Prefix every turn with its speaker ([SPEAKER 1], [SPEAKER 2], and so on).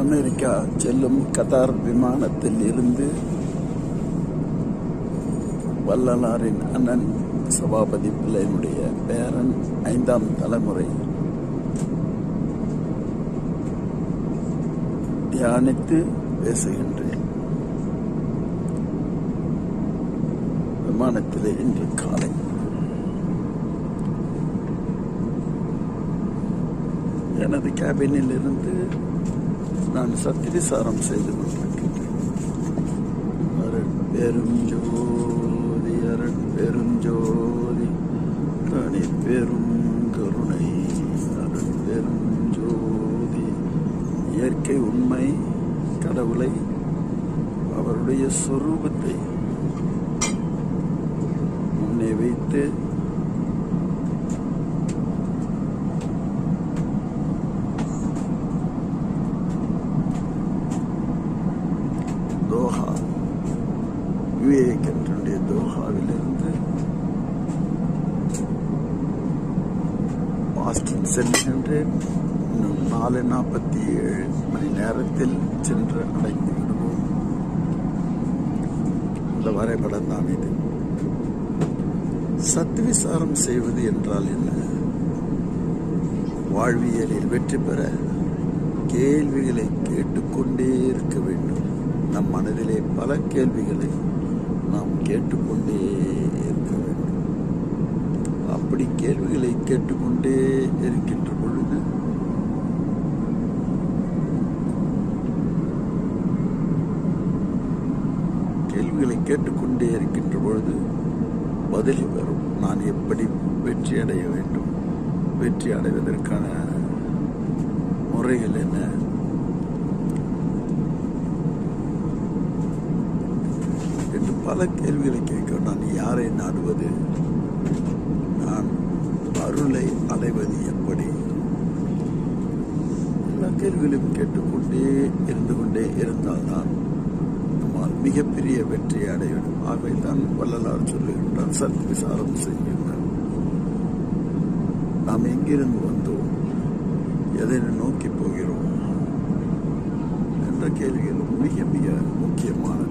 [SPEAKER 1] America செல்லும் கதார் விமானத்தில் இருந்து வள்ளலாரின் அண்ணன் சபாபதி பிள்ளையினுடைய பேரன் ஐந்தாம் தலைமுறை. தியானித்து பேசுகின்றேன். விமானத்திலே இன்று காலை. எனது கேபினில் இருந்து நான் சத்திரிசாரம் செய்து கொண்டிருக்கின்றேன். அருள் பெரும் ஜோதி அருள் பெரும் ஜோதி தனி பெரும் கருணை. அருள் பெரும் ஜோதி இயற்கை உண்மை கடவுளை அவருடைய சொரூபத்தை முன்னே வைத்து யுஏ தோஹாவிலிருந்து பாஸ்டன் செல்கின்றேன் இன்னும் நாலு நாற்பத்தி ஏழு மணி நேரத்தில் சென்று அடைந்து விடுவோம் இந்த வரைபடம் தான் இது சத்விசாரம் செய்வது என்றால் என்ன வாழ்வியலில் வெற்றி பெற கேள்விகளை கேட்டுக்கொண்டே இருக்க வேண்டும் நம் மனதிலே பல கேள்விகளை கேட்டுக்கொண்டே இருக்க வேண்டும். அப்படி கேள்விகளை கேட்டுக்கொண்டே இருக்கின்ற பொழுது கேள்விகளை கேட்டுக்கொண்டே இருக்கின்ற பொழுது பதில் வரும். நான் எப்படி வெற்றி அடைய வேண்டும்? வெற்றி அடைவதற்கான முறைகள் என்ன என்று பல கேள்விகளை கேட்க நான் யாரை நாடுவது? நான் அருளை அடைவது எப்படி? எல்லா கேள்விகளையும் கேட்டுக்கொண்டே இருந்து கொண்டே இருந்தால்தான் நம்மால் மிகப்பெரிய வெற்றியை அடையணும் ஆகவே தான் வள்ளலார் சொல்லுகின்றார் சத் விசாரம் செய்கின்றார் நாம் எங்கிருந்து வந்தோம்? எதை நோக்கி போகிறோம்? என்ற கேள்விகள் மிக மிக முக்கியமானது.